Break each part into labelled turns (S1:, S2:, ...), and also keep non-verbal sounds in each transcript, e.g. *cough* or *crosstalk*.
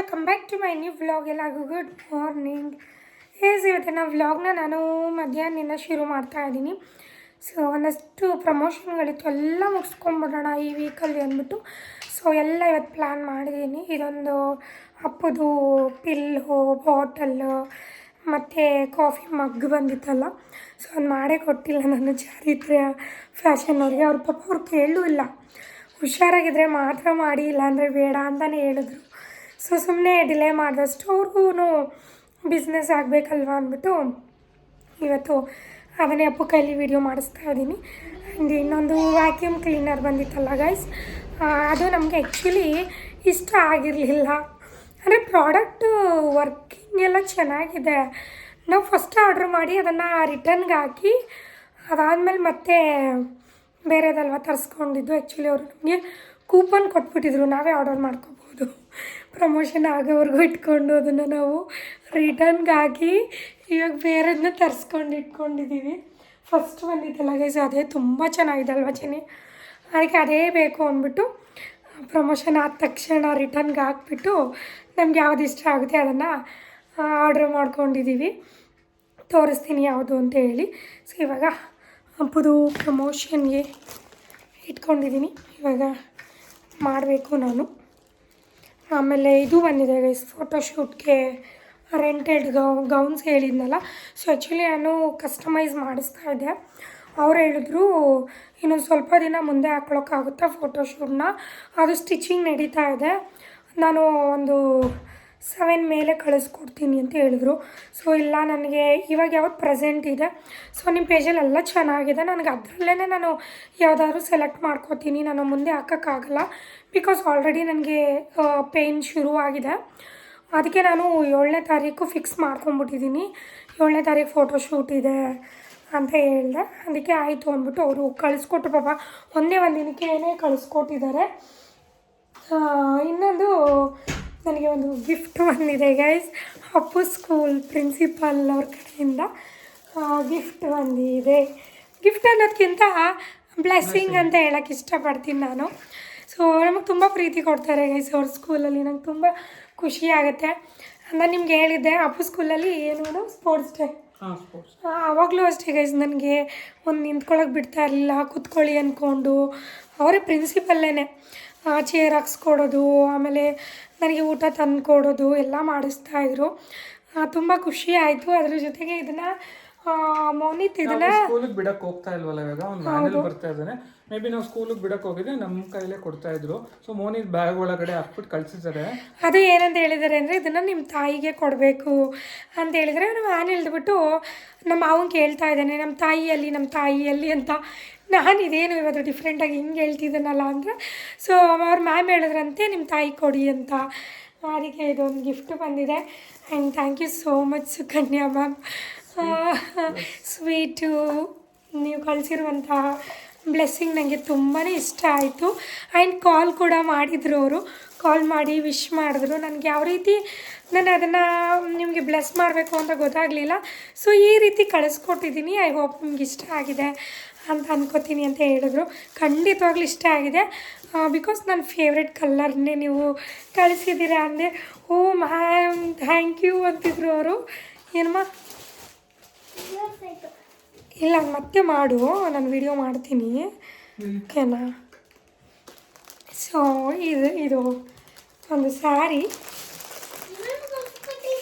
S1: Welcome back to my new vlog ಎಲ್ಲರಿಗೂ good morning ಏಸ್ ಇವತ್ತಿನ ವ್ಲಾಗ್ನ ನಾನು ಮಧ್ಯಾಹ್ನದಿಂದ ಶುರು ಮಾಡ್ತಾ ಇದ್ದೀನಿ. ಸೊ ಒಂದಷ್ಟು ಪ್ರಮೋಷನ್ಗಳಿತ್ತು ಎಲ್ಲ ಮುಗಿಸ್ಕೊಂಬಿಡೋಣ ಈ ವೀಕಲ್ಲಿ ಅಂದ್ಬಿಟ್ಟು. ಸೊ ಎಲ್ಲ ಇವತ್ತು ಪ್ಲ್ಯಾನ್ ಮಾಡಿದ್ದೀನಿ. ಇದೊಂದು ಅಪ್ಪದು ಪಿಲ್ಲು ಬಾಟಲ್ಲು ಮತ್ತು ಕಾಫಿ ಮಗ್ ಬಂದಿತ್ತಲ್ಲ. ಸೊ ಅದು ಮಾಡೇ ಕೊಟ್ಟಿಲ್ಲ ನಾನು. ಚಾರಿತ್ರ್ಯ ಫ್ಯಾಷನ್ ಅವ್ರಿಗೆ ಅವ್ರ ಪಾಪ ಅವ್ರು ಕೇಳೂ ಇಲ್ಲ. ಹುಷಾರಾಗಿದ್ದರೆ ಮಾತ್ರ ಮಾಡಿ, ಇಲ್ಲಾಂದರೆ ಬೇಡ ಅಂತಲೇ ಹೇಳಿದ್ರು. ಸೊ ಸುಮ್ಮನೆ ಡಿಲೇ ಮಾಡಿದಷ್ಟು ಅವ್ರಿಗೂ ಬಿಸ್ನೆಸ್ ಆಗಬೇಕಲ್ವಾ ಅಂದ್ಬಿಟ್ಟು ಇವತ್ತು ಅದನ್ನೇ ಅಪ್ಪು ಕೈಲಿ ವಿಡಿಯೋ ಮಾಡಿಸ್ತಾ ಇದ್ದೀನಿ. ಆ್ಯಂಡ್ ಇನ್ನೊಂದು ವ್ಯಾಕ್ಯೂಮ್ ಕ್ಲೀನರ್ ಬಂದಿತ್ತಲ್ಲ ಗೈಸ್ ಅದು ನಮಗೆ ಆ್ಯಕ್ಚುಲಿ ಇಷ್ಟ ಆಗಿರಲಿಲ್ಲ. ಅಂದರೆ ಪ್ರಾಡಕ್ಟು ವರ್ಕಿಂಗ್ ಎಲ್ಲ ಚೆನ್ನಾಗಿದೆ. ನಾವು ಫಸ್ಟ್ ಆರ್ಡ್ರ್ ಮಾಡಿ ಅದನ್ನು ರಿಟರ್ನ್ಗೆ ಹಾಕಿ ಅದಾದಮೇಲೆ ಮತ್ತೆ ಬೇರೆದಲ್ವ ತರಿಸ್ಕೊಂಡಿದ್ದು ಆ್ಯಕ್ಚುಲಿ ಅವರು ನಮಗೆ ಕೂಪನ್ ಕೊಟ್ಬಿಟ್ಟಿದ್ರು. ನಾವೇ ಆರ್ಡರ್ ಮಾಡ್ಕೋಬೋದು. ಪ್ರಮೋಷನ್ ಆಗೋವರೆಗೂ ಇಟ್ಕೊಂಡು ಅದನ್ನು ನಾವು ರಿಟರ್ನ್ಗೆ ಹಾಕಿ ಇವಾಗ ಬೇರೆದನ್ನ ತರಿಸ್ಕೊಂಡು ಇಟ್ಕೊಂಡಿದ್ದೀವಿ ಫಸ್ಟ್ ಬಂದಿದ್ದಲ್ಲ ಗೈಸ್ ಅದೇ ತುಂಬ ಚೆನ್ನಾಗಿದೆ ಅಲ್ವಾ ಚೆನ್ನಿ? ಅದಕ್ಕೆ ಅದೇ ಬೇಕು ಅಂದ್ಬಿಟ್ಟು ಪ್ರಮೋಷನ್ ಆದ ತಕ್ಷಣ ರಿಟರ್ನ್ಗೆ ಹಾಕ್ಬಿಟ್ಟು ನಮ್ಗೆ ಯಾವ್ದು ಇಷ್ಟ ಆಗುತ್ತೆ ಅದನ್ನು ಆರ್ಡ್ರ್ ಮಾಡ್ಕೊಂಡಿದ್ದೀವಿ ತೋರಿಸ್ತೀನಿ ಯಾವುದು ಅಂತ ಹೇಳಿ. ಸೊ ಇವಾಗ ಹಬ್ಬದು ಪ್ರಮೋಷನ್ಗೆ ಇಟ್ಕೊಂಡಿದ್ದೀನಿ ಇವಾಗ ಮಾಡಬೇಕು ನಾನು. ಆಮೇಲೆ ಇದು ಬಂದಿದೆ ಗೈಸ್ ಫೋಟೋಶೂಟ್ಗೆ ರೆಂಟೆಡ್ ಗೌ ಗೌನ್ಸ್ ಹೇಳಿದ್ನಲ್ಲ. ಸೊ ಆ್ಯಕ್ಚುಲಿ ನಾನು ಕಸ್ಟಮೈಸ್ ಮಾಡಿಸ್ತಾ ಇದ್ದೆ. ಅವ್ರು ಹೇಳಿದ್ರು ಇನ್ನೊಂದು ಸ್ವಲ್ಪ ದಿನ ಮುಂದೆ ಹಾಕ್ಳೋಕ್ಕಾಗುತ್ತಾ ಫೋಟೋಶೂಟ್ನ ಅದು ಸ್ಟಿಚಿಂಗ್ ನಡೀತಾ ಇದೆ. ನಾನು ಒಂದು ಸೆವೆನ್ ಮೇಲೆ ಕಳಿಸ್ಕೊಡ್ತೀನಿ ಅಂತ ಹೇಳಿದ್ರು. ಸೊ ಇಲ್ಲ, ನನಗೆ ಇವಾಗ ಯಾವ್ದು ಪ್ರೆಸೆಂಟ್ ಇದೆ. ಸೊ ನಿಮ್ಮ ಪೇಜಲ್ಲಿ ಎಲ್ಲ ಚೆನ್ನಾಗಿದೆ. ನನಗೆ ಅದರಲ್ಲೇ ನಾನು ಯಾವುದಾದ್ರೂ ಸೆಲೆಕ್ಟ್ ಮಾಡ್ಕೋತೀನಿ. ನಾನು ಮುಂದೆ ಹಾಕೋಕ್ಕಾಗಲ್ಲ. ಬಿಕಾಸ್ ಆಲ್ರೆಡಿ ನನಗೆ ಪೇಯ್ನ್ ಶುರುವಾಗಿದೆ ಅದಕ್ಕೆ ನಾನು ಏಳನೇ ತಾರೀಕು ಫಿಕ್ಸ್ ಮಾಡ್ಕೊಂಬಿಟ್ಟಿದ್ದೀನಿ ಏಳನೇ ತಾರೀಕು ಫೋಟೋಶೂಟ್ ಇದೆ ಅಂತ ಹೇಳಿದೆ. ಅದಕ್ಕೆ ಆಯಿತು ಅಂದ್ಬಿಟ್ಟು ಅವರು ಕಳಿಸ್ಕೊಟ್ರು ಪಾಪ. ಒಂದೇ ಒಂದು ದಿನಕ್ಕೆ ಏನೇ ಕಳಿಸ್ಕೊಟ್ಟಿದ್ದಾರೆ ಇನ್ನೊಂದು ನನಗೆ ಒಂದು ಗಿಫ್ಟ್ ಬಂದಿದೆ ಗೈಸ್ ಅಪ್ಪು ಸ್ಕೂಲ್ ಪ್ರಿನ್ಸಿಪಾಲ್ ಅವ್ರ ಕಡೆಯಿಂದ ಗಿಫ್ಟ್ ಬಂದಿದೆ. ಗಿಫ್ಟ್ ಅನ್ನೋದಕ್ಕಿಂತ ಬ್ಲೆಸ್ಸಿಂಗ್ ಅಂತ ಹೇಳೋಕ್ಕೆ ಇಷ್ಟಪಡ್ತೀನಿ ನಾನು. ಸೊ ನಮಗೆ ತುಂಬ ಪ್ರೀತಿ ಕೊಡ್ತಾರೆ ಗೈಸ್ ಅವ್ರ ಸ್ಕೂಲಲ್ಲಿ ನಂಗೆ ತುಂಬ ಖುಷಿ ಆಗುತ್ತೆ. ನಾನು ನಿಮ್ಗೆ ಹೇಳಿದ್ದೆ ಅಪ್ಪು ಸ್ಕೂಲಲ್ಲಿ ಏನು ಸ್ಪೋರ್ಟ್ಸ್ ಡೇ ಆವಾಗಲೂ ಅಷ್ಟೇ ಗೈಸ್ ನನಗೆ ಒಂದು ನಿಂತ್ಕೊಳ್ಳೋಕೆ ಬಿಡ್ತಾ ಇರಲಿಲ್ಲ ಕೂತ್ಕೊಳ್ಳಿ ಅಂದ್ಕೊಂಡು ಅವರೇ ಪ್ರಿನ್ಸಿಪಲ್ಲೇನೆ ಚೇರ್ ಹಾಕ್ಸ್ಕೊಡೋದು ಆಮೇಲೆ ನನಗೆ ಊಟ ತಂದು ಕೊಡೋದು ಎಲ್ಲ ಮಾಡಿಸ್ತಾಯಿದ್ರು ತುಂಬ ಖುಷಿ ಆಯಿತು. ಅದ್ರ ಜೊತೆಗೆ ಇದನ್ನು ಮೌನಿತ್ ಇದನ್ನ
S2: ಸ್ಕೂಲಿಗೆ ಬಿಡಕ್ಕೆ ಹೋಗ್ತಾ ಇಲ್ವಲ್ಲ ಇವಾಗ? ಅವ್ನು ಮ್ಯಾನೇಜ್ ಬರ್ತಾ ಇದ್ದಾನೆ ಮೇ ಬಿ ನಾವು ಸ್ಕೂಲಿಗೆ ಬಿಡಕ್ಕೆ ಹೋಗಿದ್ರೆ ನಮ್ಮ ಕೈಲೇ ಕೊಡ್ತಾ ಇದ್ರು. ಸೊ ಮೋನಿತ್ ಬ್ಯಾಗ್ ಒಳಗಡೆ ಹಾಕ್ಬಿಟ್ಟು ಕಳ್ಸಿದ್ದಾರೆ.
S1: ಅದು ಏನಂತ ಹೇಳಿದ್ದಾರೆ ಅಂದರೆ ಇದನ್ನು ನಿಮ್ಮ ತಾಯಿಗೆ ಕೊಡಬೇಕು ಅಂತ ಹೇಳಿದರೆ ನಾನು ವ್ಯಾನ್ ಇಳಿದ್ಬಿಟ್ಟು ನಮ್ಮ ಮಾವನ್ ಕೇಳ್ತಾ ಇದ್ದಾನೆ ನಮ್ಮ ತಾಯಿಯಲ್ಲಿ ನಮ್ಮ ತಾಯಿಯಲ್ಲಿ ಅಂತ ನಾನು ಇದೇನು ಇವತ್ತು ಡಿಫ್ರೆಂಟಾಗಿ ಹಿಂಗೆ ಹೇಳ್ತಿದ್ದಾನಲ್ಲ ಅಂದರೆ ಸೊ ಅವ್ರ ಮ್ಯಾಮ್ ಹೇಳಿದ್ರಂತೆ ನಿಮ್ಮ ತಾಯಿ ಕೊಡಿ ಅಂತ. ಅದಕ್ಕೆ ಇದೊಂದು ಗಿಫ್ಟ್ ಬಂದಿದೆ. And thank you so much Sukanya ma'am sweet ನೀವು ಕಳಿಸಿರುವಂತಹ ಬ್ಲೆಸ್ಸಿಂಗ್ ನನಗೆ ತುಂಬಾ ಇಷ್ಟ ಆಯಿತು. ಆ್ಯಂಡ್ ಕಾಲ್ ಕೂಡ ಮಾಡಿದರು ಅವರು. ಕಾಲ್ ಮಾಡಿ ವಿಶ್ ಮಾಡಿದ್ರು. ನನಗೆ ಯಾವ ರೀತಿ ನಾನು ಅದನ್ನು ನಿಮಗೆ ಬ್ಲೆಸ್ ಮಾಡಬೇಕು ಅಂತ ಗೊತ್ತಾಗಲಿಲ್ಲ. ಸೊ ಈ ರೀತಿ ಕಳಿಸ್ಕೊಟ್ಟಿದ್ದೀನಿ ಐ ಹೋಪ್ ನಿಮ್ಗೆ ಇಷ್ಟ ಆಗಿದೆ. ಅಂತ ಅನ್ಕೋತೀನಿ ಅಂತ ಹೇಳಿದ್ರು. ಖಂಡಿತವಾಗ್ಲೂ ಇಷ್ಟ ಆಗಿದೆ. ಬಿಕಾಸ್ ನನ್ನ ಫೇವ್ರೆಟ್ ಕಲ್ಲರ್ನೇ ನೀವು ಕಳಿಸಿದ್ದೀರಾ ಅಂದೆ ಓ ಮ್ಯಾಮ್ ಥ್ಯಾಂಕ್ ಯು ಅಂತಿದ್ರು ಅವರು. ಏನಮ್ಮ? ಇಲ್ಲ ಮತ್ತೆ ಮಾಡು. ನಾನು ವಿಡಿಯೋ ಮಾಡ್ತೀನಿ. ಓಕೆನಾ ಸೊ ಇದು ಇದು ಒಂದು ಸ್ಯಾರಿ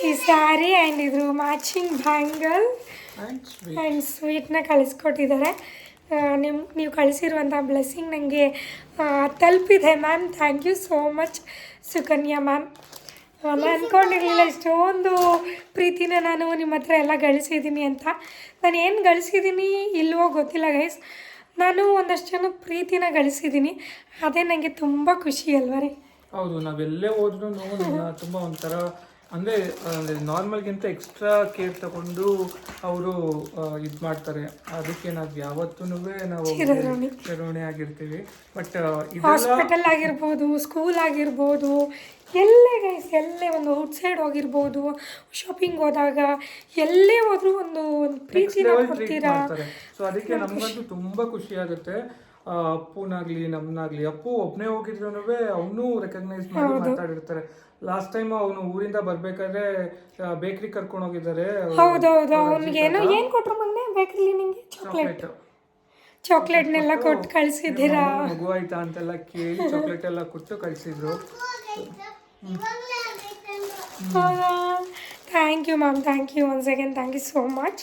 S1: ಈ ಸ್ಯಾರಿ ಆ್ಯಂಡ್ ಇದು matching bangle
S2: and sweet
S1: and ಸ್ವೀಟ್ನ ಕಳಿಸ್ಕೊಟ್ಟಿದ್ದಾರೆ. ನಿಮ್ಮ ನೀವು ಕಳಿಸಿರುವಂಥ ಬ್ಲೆಸ್ಸಿಂಗ್ ನನಗೆ ತಲುಪಿದೆ ma'am thank you so much Sukanya ma'am ನಾನು ಅಂದ್ಕೊಂಡಿರಲಿಲ್ಲ ಇಷ್ಟೊಂದು ಪ್ರೀತಿನ ನಾನು ನಿಮ್ಮ ಹತ್ರ ಎಲ್ಲ ಗಳಿಸಿದ್ದೀನಿ ಅಂತ. ನಾನು ಏನು ಗಳಿಸಿದ್ದೀನಿ ಇಲ್ವೋ ಗೊತ್ತಿಲ್ಲ ಗೈಸ್ ನಾನು ಒಂದಷ್ಟು ಜನ ಪ್ರೀತಿನ ಗಳಿಸಿದ್ದೀನಿ. ಅದೇ ನನಗೆ ತುಂಬ ಖುಷಿ ಅಲ್ವಾ ರೀ?
S2: ಹೌದು ನಾವೆಲ್ಲೇ ಹೋದ್ರೂ ತುಂಬ ಒಂಥರ ಅಂದರೆ ನಾರ್ಮಲ್ಗಿಂತ ಎಕ್ಸ್ಟ್ರಾ ಕೇರ್ ತಗೊಂಡು ಅವರು ಇದು ಮಾಡ್ತಾರೆ. ಅದಕ್ಕೆ ನಾವು ಯಾವತ್ತೂ ನಾವು
S1: ಚಿರಋಣಿ.
S2: ಆಗಿರ್ತೀವಿ. ಬಟ್
S1: ಹಾಸ್ಪಿಟಲ್ ಆಗಿರ್ಬೋದು ಸ್ಕೂಲ್ ಆಗಿರ್ಬೋದು ಎಲ್ಲೇ ಗೈಸ್ ಎಲ್ಲೇ ಒಂದು ಔಟ್ಸೈಡ್ ಹೋಗಿರ್ಬೋದು ಶಾಪಿಂಗ್ ಹೋದಾಗ ಎಲ್ಲೇ ಹೋದ್ರೂ ಒಂದು ಒಂದು ಪ್ರೀತಿನ ಕೊಡ್ತೀರಾ?
S2: ಸೊ ಅದಕ್ಕೆ ನಮಗಂತೂ ತುಂಬ ಖುಷಿ ಆಗುತ್ತೆ. ಅಪ್ಪುನಾಗ್ಲಿ ನಮ್ನಾಗ್ಲಿ ಅಪ್ಪು ಒಬ್ಬನೇ ಹೋಗಿದ್ರು ಅವನು ರೆಕಗ್ನೈಸ್ ಮಾಡಿ ಮಾತಾಡಿರ್ತಾರೆ. ಲಾಸ್ಟ್ ಟೈಮ್ ಅವನು ಊರಿಂದ ಬರ್ಬೇಕಾದ್ರೆ ಬೇಕರಿ ಕರ್ಕೊಂಡು ಹೋಗಿದ್ದಾರೆ.
S1: ಹೌದೌದು ಅವ್ನಿಗೆ ಏನೋ ಏನು ಕೊಟ್ರು ಮೊನ್ನೆ ಬೇಕ್ರಿ ನಿಂಗೆ? ಚಾಕ್ಲೇಟ್ ಚಾಕ್ಲೇಟ್ನೆಲ್ಲ ಕೊಟ್ಟು ಕಳಿಸಿದ್ದೀರಾ?
S2: ಮಗು ಆಯ್ತಾ ಅಂತೆಲ್ಲ ಕೇಳಿ ಚಾಕ್ಲೇಟ್ ಎಲ್ಲ ಕೊಟ್ಟು ಕಳ್ಸಿದ್ರು.
S1: Thank you ma'am thank you once again thank you so much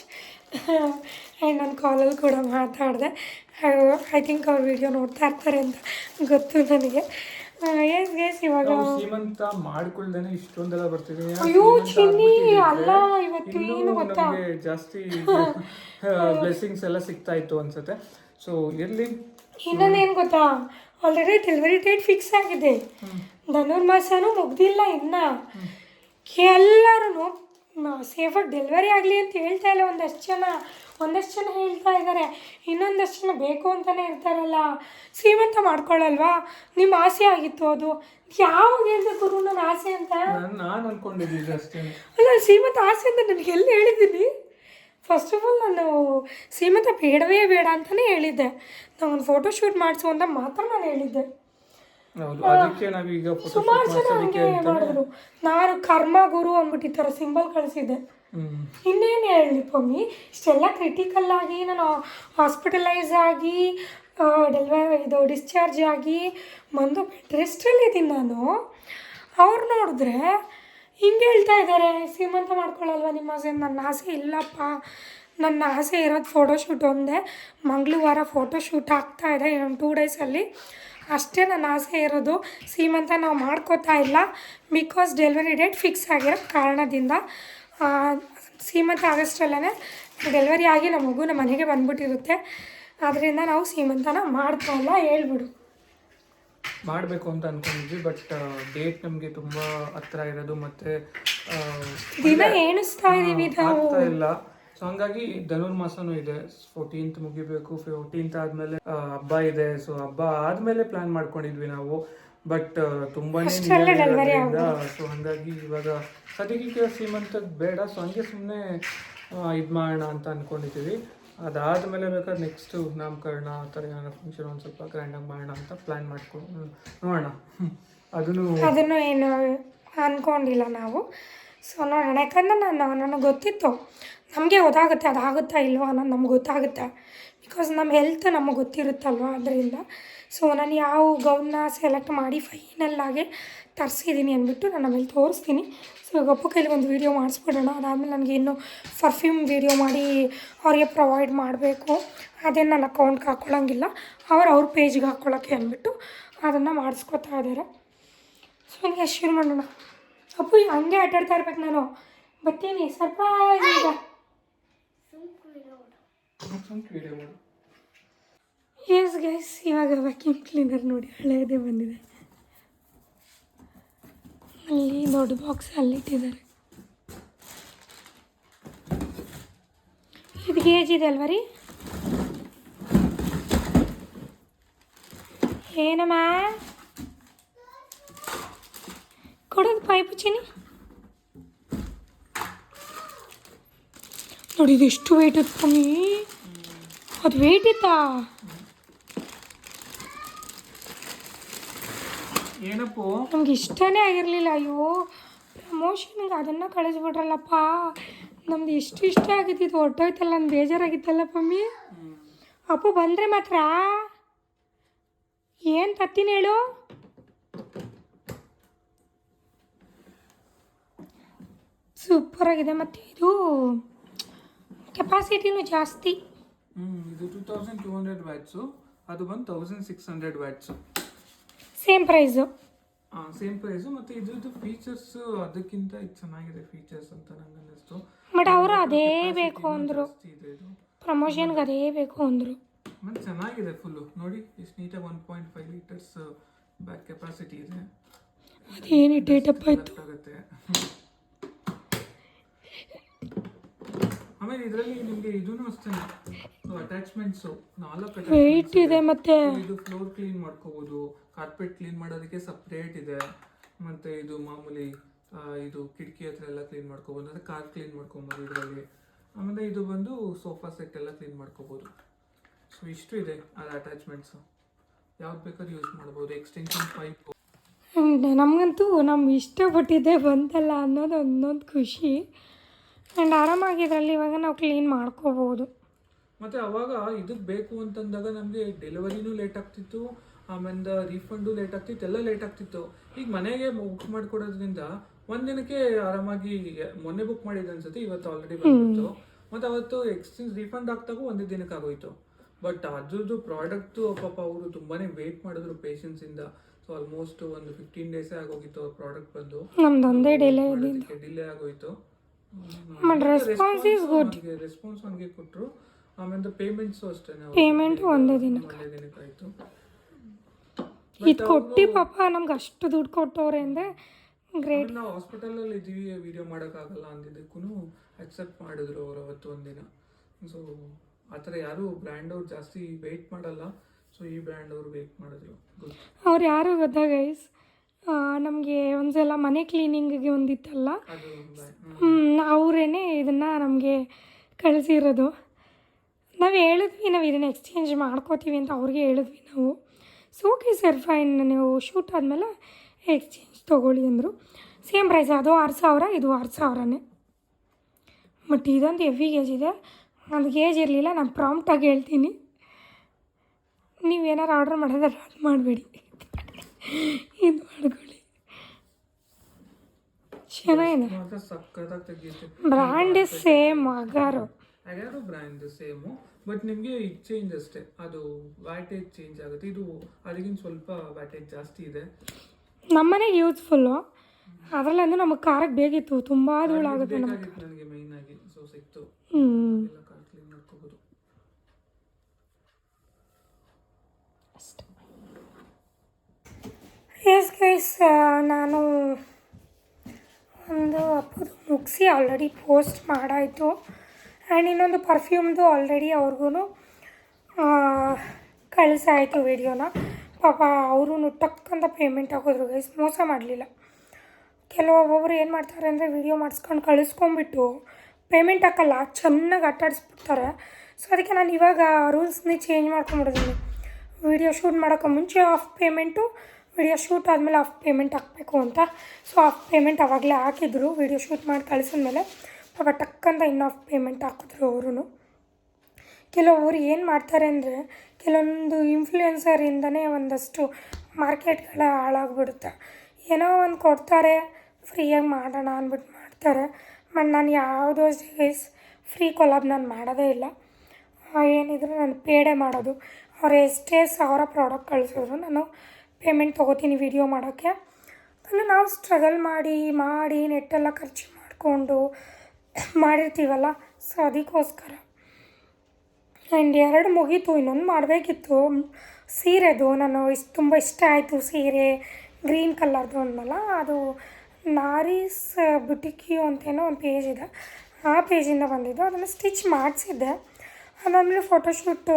S1: and ನಾನು ಕಾಲಲ್ಲಿ ಕೂಡ ಮಾತಾಡಿದೆ. ಐ ಥಿಂಕ್ ಅವ್ರ ವಿಡಿಯೋ ನೋಡ್ತಾ ಇರ್ತಾರೆ ಅಂತ ಗೊತ್ತು ನನಗೆ. ಎಸ್ ಗೆಸ್ ಇವಾಗ
S2: ಶ್ರೀಮಂತ ಮಾಡ್ಕೊಳ್ದೇನೆ ಇಷ್ಟೊಂದೆಲ್ಲ ಬರ್ತಿದೆ
S1: ಅಯ್ಯೋ ಚಿನ್ನಿ ಅಲ್ಲ ಇವತ್ತು ಏನು ಗೊತ್ತಾ?
S2: ಜಾಸ್ತಿ *laughs* ಬ್ಲೆಸ್ಸಿಂಗ್ಸ್ ಎಲ್ಲ ಸಿಗ್ತಾ ಇತ್ತು ಅನ್ಸುತ್ತೆ. ಸೊ ಇರ್ಲಿ.
S1: ಏನು ಗೊತ್ತಾ? ಆಲ್ರೆಡಿ ಡೆಲಿವರಿ ಡೇಟ್ ಫಿಕ್ಸ್ ಆಗಿದೆ. ಧನುರ್ಮಾಸನೂ ಮುಗ್ದಿಲ್ಲ ಇನ್ನ. ಎಲ್ಲರೂ ಸೇಫಾಗಿ ಡೆಲಿವರಿ ಆಗಲಿ ಅಂತ ಹೇಳ್ತಾ ಇಲ್ಲ ಒಂದಷ್ಟು ಜನ ಒಂದಷ್ಟು ಜನ ಹೇಳ್ತಾ ಇದ್ದಾರೆ ಇನ್ನೊಂದಷ್ಟು ಜನ ಬೇಕು ಅಂತಲೇ ಇರ್ತಾರಲ್ಲ. ಶ್ರೀಮಂತ ಮಾಡ್ಕೊಳ್ಳಲ್ವಾ? ನಿಮ್ಮ ಆಸೆ ಆಗಿತ್ತು ಅದು. ಯಾವಾಗ ಹೇಳಿದೆ ಗುರು ನನ್ನ ಆಸೆ ಅಂತ?
S2: ನಾನು ಅಂದ್ಕೊಂಡಿದ್ದೀನಿ ಅಷ್ಟೇ.
S1: ಅಲ್ಲ ಶ್ರೀಮಂತ ಆಸೆ ಅಂತ ನನಗೆ ಎಲ್ಲಿ ಹೇಳಿದ್ದೀನಿ? ಫಸ್ಟ್ ಆಫ್ ಆಲ್ ನಾನು ಶ್ರೀಮಂತ ಬೇಡವೇ ಬೇಡ ಅಂತಲೇ ಹೇಳಿದ್ದೆ. ನಾವೊಂದು ಫೋಟೋ ಶೂಟ್ ಮಾಡಿಸು ಅಂತ ಮಾತ್ರ ನಾನು ಹೇಳಿದ್ದೆ.
S2: ಹೌದು ಅದಕ್ಕೆ ನಾವೀಗ ಫೋಟೋ
S1: ಸುಮಾರು ಜನ ಹಂಗೆ ಮಾಡಿದ್ರು. ನಾನು ಕರ್ಮ ಗುರು ಅಂದ್ಬಿಟ್ಟು ಈ ಥರ ಸಿಂಬಲ್ ಕಳಿಸಿದ್ದೆ. ಇನ್ನೇನು ಹೇಳಿ ಪಮ್ಮಿ ಇಷ್ಟೆಲ್ಲ ಕ್ರಿಟಿಕಲ್ ಆಗಿ ನಾನು ಹಾಸ್ಪಿಟಲೈಸ್ ಆಗಿ ಡೆಲಿವರಿ ಇದು ಡಿಸ್ಚಾರ್ಜ್ ಆಗಿ ಬಂದು ಬೆಡ್ ರೆಸ್ಟಲ್ಲಿದ್ದೀನಿ ನಾನು. ಅವ್ರು ನೋಡಿದ್ರೆ ಹಿಂಗೆ ಹೇಳ್ತಾ ಇದ್ದಾರೆ ಸೀಮಂತ ಮಾಡ್ಕೊಳ್ಳಲ್ವ ನಿಮ್ಮ ಆಸೆ? ನನ್ನ ಆಸೆ ಇಲ್ಲಪ್ಪ. ನನ್ನ ಆಸೆ ಇರೋದು ಫೋಟೋಶೂಟ್ ಒಂದೇ. ಮಂಗಳವಾರ ಫೋಟೋಶೂಟ್ ಆಗ್ತಾ ಇದೆ ಇನ್ನೊಂದು ಟೂ ಡೇಸಲ್ಲಿ ಅಷ್ಟೇ ನನ್ನ ಆಸೆ ಇರೋದು ಸೀಮಂತ ನಾವು ಮಾಡ್ಕೋತಾ ಇಲ್ಲ. ಬಿಕಾಸ್ ಡೆಲಿವರಿ ಡೇಟ್ ಫಿಕ್ಸ್ ಆಗಿರೋ ಕಾರಣದಿಂದ ಸೀಮಂತ ಆಗಸ್ಟಲ್ಲೇ ಡೆಲಿವರಿ ಆಗಿ ನಮ್ಮ ಮಗು ನಮ್ಮ ಮನೆಗೆ ಬಂದ್ಬಿಟ್ಟಿರುತ್ತೆ. ಅದರಿಂದ ನಾವು ಸೀಮಂತನ ಮಾಡ್ತಾ ಇಲ್ಲ ಹೇಳ್ಬಿಡು.
S2: ಮಾಡಬೇಕು ಅಂತ ಅನ್ಕೊಂಡಿದ್ವಿ ಬಟ್ ಡೇಟ್ ನಮಗೆ ತುಂಬ ಹತ್ತಿರ ಇರೋದು ಮತ್ತೆ
S1: ದಿನ ಎಣಿಸ್ತಾ ಇದ್ದೀವಿ ನಾವು.
S2: ಇಲ್ಲ. ಸೊ ಹಂಗಾಗಿ ಧನುರ್ಮಾಸನೂ ಇದೆ. ಫೋರ್ಟೀನ್ತ್ ಮುಗಿಬೇಕು. ಫೋರ್ಟೀನ್ತ್ ಆದ್ಮೇಲೆ ಹಬ್ಬ ಇದೆ. ಸೊ ಹಬ್ಬ ಆದ್ಮೇಲೆ ಪ್ಲಾನ್ ಮಾಡ್ಕೊಂಡಿದ್ವಿ ನಾವು. ಬಟ್ ತುಂಬಾನೇ ಸೊ ಹಂಗಾಗಿ ಇವಾಗ ಸದ್ಯಕ್ಕೆ ಸೀಮಂತ ಬೇಡ. ಸೊ ಹಂಗೆ ಸುಮ್ಮನೆ ಇದು ಮಾಡೋಣ ಅಂತ ಅನ್ಕೊಂಡಿದ್ದೀವಿ. ಅದಾದ್ಮೇಲೆ ಬೇಕಾದ್ರೆ ನೆಕ್ಸ್ಟ್ ನಾಮಕರಣ ಆ ಥರ ಏನಾರ ಫಂಕ್ಷನ್ ಒಂದು ಸ್ವಲ್ಪ ಗ್ರ್ಯಾಂಡಾಗಿ ಮಾಡೋಣ ಅಂತ ಪ್ಲಾನ್ ಮಾಡ್ಕೊಂಡು ನೋಡೋಣ. ಅದನ್ನು
S1: ಅದನ್ನು ಏನು ಅನ್ಕೊಂಡಿಲ್ಲ ನಾವು. ಸೊ ನೋಡೋಣ. ಯಾಕಂದ್ರೆ ನಾನು ನನಗೆ ಗೊತ್ತಿತ್ತು. ನಮಗೆ ಗೊತ್ತಾಗುತ್ತೆ ಅದಾಗುತ್ತಾ ಇಲ್ವಾ ಅನ್ನೋದು ನಮ್ಗೆ ಗೊತ್ತಾಗುತ್ತೆ. ಬಿಕಾಸ್ ನಮ್ಮ ಹೆಲ್ತ್ ನಮಗೆ ಗೊತ್ತಿರುತ್ತಲ್ವ ಅದರಿಂದ. ಸೊ ನಾನು ಯಾವ ಗೌನ್ನ ಸೆಲೆಕ್ಟ್ ಮಾಡಿ ಫೈನಲ್ಲಾಗಿ ತರಿಸಿದ್ದೀನಿ ಅಂದ್ಬಿಟ್ಟು ನಾನು ಆಮೇಲೆ ತೋರಿಸ್ತೀನಿ. ಸೊ ಈಗ ಕೈಲಿ ಒಂದು ವೀಡಿಯೋ ಮಾಡಿಸ್ಬಿಡೋಣ. ಅದಾದಮೇಲೆ ನನಗೆ ಇನ್ನೂ ಪರ್ಫ್ಯೂಮ್ ವೀಡಿಯೋ ಮಾಡಿ ಅವ್ರಿಗೆ ಪ್ರೊವೈಡ್ ಮಾಡಬೇಕು. ಅದೇನು ನನ್ನ ಅಕೌಂಟ್ಗೆ ಹಾಕ್ಕೊಳ್ಳೋಂಗಿಲ್ಲ ಅವ್ರು ಅವ್ರ ಪೇಜ್ಗೆ ಹಾಕ್ಕೊಳ್ಳೋಕ್ಕೆ ಅಂದ್ಬಿಟ್ಟು ಅದನ್ನು ಮಾಡಿಸ್ಕೊತಾ ಇದ್ದಾರೆ. ಸೊ ನನಗೆ ಶುರು ಮಾಡೋಣ. ಅಪ್ಪು, ಹಂಗೆ ಆಟಾಡ್ತಾ ಇರ್ಬೇಕು ನಾನು. ಬರ್ತೀನಿ ಸರ್ಪ್ರೈಸ್ ಈಗ. ಎಸ್ ಗೈಸ್ ಇವಾಗ ವ್ಯಾಕ್ಯೂಮ್ ಕ್ಲೀನರ್ ನೋಡಿ ಹಳೆಯದೇ ಬಂದಿದೆ. ಅಲ್ಲಿ ದೊಡ್ಡ ಬಾಕ್ಸ್ ಅಲ್ಲಿಟ್ಟಿದ್ದಾರೆ ಇದು ಗೇಜ್ ಇದೆ ಅಲ್ವಾ ರೀ? ಏನಮ್ಮ? ಕೊಡೋದು ಪೈಪು ಚಿನಿ ನೋಡಿ ಇದು ಎಷ್ಟು ವೆಯ್ಟ್ ಇತ್ತು ಕಮ್ಮಿ ಅದು ವೆಯ್ಟ್ ಇತ್ತಾ?
S2: ಏನಪ್ಪೋ?
S1: ನಮ್ಗೆ ಇಷ್ಟನೇ ಆಗಿರಲಿಲ್ಲ ಅಯ್ಯೋ. ಪ್ರಮೋಷನ್ಗೆ ಅದನ್ನು ಕಳಿಸ್ಬಿಟ್ರಲ್ಲಪ್ಪ. ನಮ್ದು ಎಷ್ಟು ಇಷ್ಟ ಆಗಿದ್ದು ಹೊಟ್ಟೋಯ್ತಲ್ಲ ನನ್ನ ಬೇಜಾರಾಗಿತ್ತಲ್ಲ ಪಮ್ಮಿ ಅಪ್ಪು ಬಂದರೆ ಮಾತ್ರ. ಏನು ತತ್ತೀನಿ ಹೇಳು? ಸೂಪರಾಗಿದೆ ಮತ್ತು ಇದು. ಕೆಪಾಸಿಟಿನೂ ಜಾಸ್ತಿ.
S2: ಇದು two thousand two hundred watts ಅದು ಬಂದು thousand six hundred watts
S1: same price ಹಾಂ
S2: ಸೇಮ್ ಪ್ರೈಸು ಮತ್ತು ಇದ್ರದ್ದು ಫೀಚರ್ಸ್ ಅದಕ್ಕಿಂತ ಇದು ಚೆನ್ನಾಗಿದೆ ಫೀಚರ್ಸ್ ಅಂತ ನಂಗೆ ಅನ್ನಿಸ್ತು.
S1: ಬಟ್ ಅವರು ಅದೇ ಬೇಕು ಅಂದರು. ಪ್ರಮೋಷನ್ಗೆ ಅದೇ ಬೇಕು ಅಂದರು.
S2: ಮತ್ತು ಚೆನ್ನಾಗಿದೆ ಫುಲ್ಲು ನೋಡಿ ಎಷ್ಟು ನೀಟಾಗಿ one point five litres bag capacity ಇದೆ.
S1: ಅದೇನು ಡೇಟಪ್ಪ
S2: Correct ಆಗುತ್ತೆ. *laughs* ಆಮೇಲೆ ಇದರಲ್ಲಿ ನಿಮಗೆ ಇದೂ ಅಷ್ಟೇ. ಅಟ್ಯಾಚ್ಮೆಂಟ್ಸು ನಾಲ್ಕು
S1: ಇದೆ. ಮತ್ತೆ.
S2: ಇದು ಫ್ಲೋರ್ ಕ್ಲೀನ್ ಮಾಡ್ಕೋಬಹುದು ಕಾರ್ಪೆಟ್ ಕ್ಲೀನ್ ಮಾಡೋದಕ್ಕೆ ಸಪ್ರೇಟ್ ಇದೆ. ಮತ್ತೆ ಇದು ಮಾಮೂಲಿ ಆ, ಇದು ಕಿಟಕಿ ಹತ್ರ ಎಲ್ಲ ಕ್ಲೀನ್ ಮಾಡ್ಕೋಬಹುದು ಅಂದ್ರೆ ಕಾರ್ ಕ್ಲೀನ್ ಮಾಡ್ಕೊಬೋದು ಇದರಲ್ಲಿ. ಆಮೇಲೆ ಇದು ಬಂದು ಸೋಫಾ ಸೆಟ್ ಎಲ್ಲ ಕ್ಲೀನ್ ಮಾಡ್ಕೋಬಹುದು ಸೊ ಇಷ್ಟು ಇದೆ ಅದು ಅಟ್ಯಾಚ್ಮೆಂಟ್ಸು ಯಾವ್ದು ಬೇಕಾದ್ರೂ ಯೂಸ್ ಮಾಡ್ಬೋದು. ಎಕ್ಸ್ಟೆನ್ಷನ್ ಪೈಪ್
S1: ನಮಗಂತೂ ನಮ್ಮ ಇಷ್ಟಪಟ್ಟಿದ್ದೆ ಬಂತಲ್ಲ ಅನ್ನೋದು ಒಂದೊಂದು ಖುಷಿ. ಆ್ಯಂಡ್ ಆರಾಮಾಗಿ ಇದರಲ್ಲಿ ಇವಾಗ ನಾವು ಕ್ಲೀನ್ ಮಾಡ್ಕೋಬೋದು.
S2: ಮತ್ತೆ ಅವಾಗ ಇದಕ್ಕೆ ಬೇಕು ಅಂತಂದಾಗ ನಮಗೆ ಡೆಲಿವರಿನೂ ಲೇಟ್ ಆಗ್ತಿತ್ತು ಆಮೇಲೆ ರೀಫಂಡು ಲೇಟ್ ಆಗ್ತಿತ್ತು ಎಲ್ಲ ಲೇಟ್ ಆಗ್ತಿತ್ತು. ಈಗ ಮನೆಗೆ ಬುಕ್ ಮಾಡ್ಕೊಡೋದ್ರಿಂದ ಒಂದಿನಕ್ಕೆ ಆರಾಮಾಗಿ ಮೊನ್ನೆ ಬುಕ್ ಮಾಡಿದ್ದು ಅನ್ಸುತ್ತೆ ಇವತ್ತು ಆಲ್ರೆಡಿ ಬಂದಿತ್ತು ಮತ್ತು ಅವತ್ತು ಎಕ್ಸ್ಚೇಂಜ್ ರೀಫಂಡ್ ಆಗ್ತಾಗೂ ಒಂದೇ ದಿನಕ್ಕೆ ಆಗೋಯ್ತು. ಬಟ್ ಅದ್ರದ್ದು ಪ್ರಾಡಕ್ಟು ಪಾಪ ಅವರು ತುಂಬಾ ವೇಟ್ ಮಾಡಿದ್ರು ಪೇಷನ್ಸಿಂದ ಇಂದ. ಸೊ ಆಲ್ಮೋಸ್ಟ್ ಒಂದು ಫಿಫ್ಟೀನ್ ಡೇಸೇ ಆಗೋಗಿತ್ತು ಅವ್ರ ಪ್ರಾಡಕ್ಟ್ ಬಂದು.
S1: ನಮ್ದು ಒಂದೇ ಡಿಲೇ
S2: ಡಿಲೇ ಆಗೋಯ್ತು.
S1: Response is good.
S2: ರೆಸ್ಪಾನ್ಸ್ ಹಂಗೆ ಕೊಟ್ಟರು ಆಮೇಲೆ ಪೇಮೆಂಟ್ಸು ಅಷ್ಟೇ
S1: ಪೇಮೆಂಟ್ ಒಂದೇ ದಿನ.
S2: ಒಂದೇ ದಿನಕ್ಕೆ ಆಯ್ತು.
S1: ಇದು ಕೊಟ್ಟು ಪಾಪ ನಮ್ಗೆ ಅಷ್ಟು ದುಡ್ಡು ಕೊಟ್ಟವ್ರೆ ಅಂದರೆ ಗ್ರೇಟ್
S2: ನಾವು ಹಾಸ್ಪಿಟಲಲ್ಲಿ ಇದ್ದೀವಿ ವಿಡಿಯೋ ಮಾಡೋಕ್ಕಾಗಲ್ಲ ಅಂದಿದ್ದಕ್ಕೂ ಅಕ್ಸೆಪ್ಟ್ ಮಾಡಿದ್ರು ಅವ್ರು ಅವತ್ತು ಒಂದಿನ. ಸೊ ಆ ಥರ ಯಾರು ಬ್ರ್ಯಾಂಡ್ ಅವ್ರು ಜಾಸ್ತಿ ವೆಯ್ಟ್ ಮಾಡಲ್ಲ. ಸೊ ಈ ಬ್ರ್ಯಾಂಡ್ ಅವ್ರು ವೆಯ್ಟ್ ಮಾಡಿದ್ರು. ಗುಡ್
S1: ಅವ್ರು ಯಾರು ಗೊತ್ತಾ ಗೈಸ್ ನಮಗೆ ಒಂದ್ಸಲ ಮನೆ ಕ್ಲೀನಿಂಗಿಗೆ ಒಂದಿತ್ತಲ್ಲ? ಅವರೇ ಇದನ್ನು ನಮಗೆ ಕಳಿಸಿರೋದು. ನಾವು ಹೇಳಿದ್ವಿ ನಾವು ಇದನ್ನು ಎಕ್ಸ್ಚೇಂಜ್ ಮಾಡ್ಕೋತೀವಿ ಅಂತ ಅವ್ರಿಗೆ ಹೇಳಿದ್ವಿ ನಾವು. ಸೊ ಓಕೆ ಸರ್ ಫೈನ್ ನೀವು ಶೂಟ್ ಆದಮೇಲೆ ಎಕ್ಸ್ಚೇಂಜ್ ತೊಗೊಳ್ಳಿ ಅಂದರು. ಸೇಮ್ ಪ್ರೈಸ್ ಅದು ಆರು ಸಾವಿರ ಇದು ಆರು ಸಾವಿರನೇ. ಬಟ್ ಇದೊಂದು ಹೆವಿ ಗೇಜ್ ಇದೆ. ಅದು ಗೇಜ್ ಇರಲಿಲ್ಲ ನಾನು ಪ್ರಾಂಪ್ಟಾಗಿ ಹೇಳ್ತೀನಿ. ನೀವೇನಾರು ಆರ್ಡ್ರ್ ಮಾಡೋದಾದ್ರೆ ಅದು ಮಾಡಬೇಡಿ. ಇದು ಮಾಡ್ಕೊಳ್ಳಿ. ಚೆನ್ನಾಗಿದೆ. ಬ್ರ್ಯಾಂಡ್ ಸೇಮ್ ಅಗಾರು
S2: ಅಗಾರು ಬ್ರ್ಯಾಂಡ್ ಸೇಮು. ಬಟ್ ನಿಮಗೆ ಇದು ಚೇಂಜ್ ಅಷ್ಟೇ. ಅದು ವ್ಯಾಟೇಜ್ ಚೇಂಜ್ ಆಗುತ್ತೆ. ಇದು ಅದಕ್ಕಿಂತ ಸ್ವಲ್ಪ ವ್ಯಾಟೇಜ್ ಜಾಸ್ತಿ ಇದೆ.
S1: ನಮ್ಮನೆಗೆ ಯೂಸ್ಫುಲ್ಲು ಅದರಲ್ಲಂದು ನಮಗೆ ಖಾರಕ್ಕೆ ಬೇಕಿತ್ತು. ತುಂಬ ಧೂಳಾಗುತ್ತೆ ನಮಗೆ.
S2: ಆಗುತ್ತೆ ನನಗೆ ಮೈನ್ ಆಗಿ. ಸೊ ಸಿಕ್ತು
S1: ಹ್ಞೂ
S2: ಎಲ್ಲ ಕಾರ್ ಕ್ಲೀನ್ ಮಾಡ್ಕೋಬೋದು
S1: ಎಸ್ ಗೈಸ್ ನಾನು ಒಂದು ಹಬ್ಬದ ಮುಗಿಸಿ ಆಲ್ರೆಡಿ ಪೋಸ್ಟ್ ಮಾಡಾಯಿತು. ಆ್ಯಂಡ್ ಇನ್ನೊಂದು ಪರ್ಫ್ಯೂಮ್ದು ಆಲ್ರೆಡಿ ಅವ್ರಿಗೂ ಕಳಿಸಾಯಿತು ವಿಡಿಯೋನ ಪಾಪ ಅವರು ಟಕ್ ಅಂತ ಪೇಮೆಂಟ್ ಹಾಕಿದ್ರು ಗೈಸ್, ಮೋಸ ಮಾಡಲಿಲ್ಲ. ಕೆಲವೊಬ್ಬೊಬ್ರು ಏನು ಮಾಡ್ತಾರೆ ಅಂದರೆ ವಿಡಿಯೋ ಮಾಡಿಸ್ಕೊಂಡು ಕಳಿಸ್ಕೊಂಬಿಟ್ಟು ಪೇಮೆಂಟ್ ಹಾಕಲ್ಲ, ಚೆನ್ನಾಗಿ ಆಟಾಡಿಸ್ಬಿಡ್ತಾರೆ ಸೊ ಅದಕ್ಕೆ ನಾನು ಇವಾಗ ರೂಲ್ಸ್ನೇ ಚೇಂಜ್ ಮಾಡ್ಕೊಂಬಿಡಿದ್ದೀನಿ ವಿಡಿಯೋ ಶೂಟ್ ಮಾಡೋಕ್ಕೆ ಮುಂಚೆ ಆಫ್ ಪೇಮೆಂಟು ವಿಡಿಯೋ ಶೂಟ್ ಆದಮೇಲೆ ಆಫ್ ಪೇಮೆಂಟ್ ಹಾಕಬೇಕು ಅಂತ. ಸೊ ಆಫ್ ಪೇಮೆಂಟ್ ಆವಾಗಲೇ ಹಾಕಿದ್ರು. ವಿಡಿಯೋ ಶೂಟ್ ಮಾಡಿ ಕಳಿಸಿದ್ಮೇಲೆ ಪಾಪ ಟಕ್ಕಂತ ಇನ್ನು ಆಫ್ ಪೇಮೆಂಟ್ ಹಾಕಿದ್ರು ಅವರು ಕೆಲವರು ಏನು ಮಾಡ್ತಾರೆ ಅಂದರೆ ಕೆಲವೊಂದು ಇನ್ಫ್ಲೂಯೆನ್ಸರಿಂದನೇ ಒಂದಷ್ಟು ಮಾರ್ಕೆಟ್ಗಳ ಹಾಳಾಗ್ಬಿಡುತ್ತೆ. ಏನೋ ಒಂದು ಕೊಡ್ತಾರೆ, ಫ್ರೀಯಾಗಿ ಮಾಡೋಣ ಅಂದ್ಬಿಟ್ಟು ಮಾಡ್ತಾರೆ. ಮತ್ತು ನಾನು ಯಾವುದೋ ಗೈಸ್ ಫ್ರೀ ಕೊಲಾಬ್ ನಾನು ಮಾಡೋದೇ ಇಲ್ಲ. ಏನಿದ್ರು ನಾನು ಪೇಡೆ ಮಾಡೋದು. ಅವ್ರು ಎಷ್ಟೇ ಸಾವಿರ ಪ್ರಾಡಕ್ಟ್ ಕಳಿಸಿದ್ರು ನಾನು ಪೇಮೆಂಟ್ ತೊಗೋತೀನಿ ವಿಡಿಯೋ ಮಾಡೋಕ್ಕೆ. ಅಂದರೆ ನಾವು ಸ್ಟ್ರಗಲ್ ಮಾಡಿ ಮಾಡಿ ನೆಟ್ಟೆಲ್ಲ ಖರ್ಚು ಮಾಡಿಕೊಂಡು ಮಾಡಿರ್ತೀವಲ್ಲ ಸೊ ಅದಕ್ಕೋಸ್ಕರ. ಆ್ಯಂಡ್ ಎರಡು ಮುಗೀತು, ಇನ್ನೊಂದು ಮಾಡಬೇಕಿತ್ತು. ಸೀರೆದು, ನಾನು ಇಷ್ಟು, ತುಂಬ ಇಷ್ಟ ಆಯಿತು ಸೀರೆ ಗ್ರೀನ್ ಕಲರ್ದು ಅಂದಲ್ಲ ಅದು ನಾರೀಸ್ ಬುಟಿಕ್ಯೂ ಅಂತೇನೋ ಒಂದು ಪೇಜ್ ಇದೆ. ಆ ಪೇಜಿಂದ ಬಂದಿದ್ದು, ಅದನ್ನು ಸ್ಟಿಚ್ ಮಾಡಿಸಿದ್ದೆ. ಅದಾದಮೇಲೆ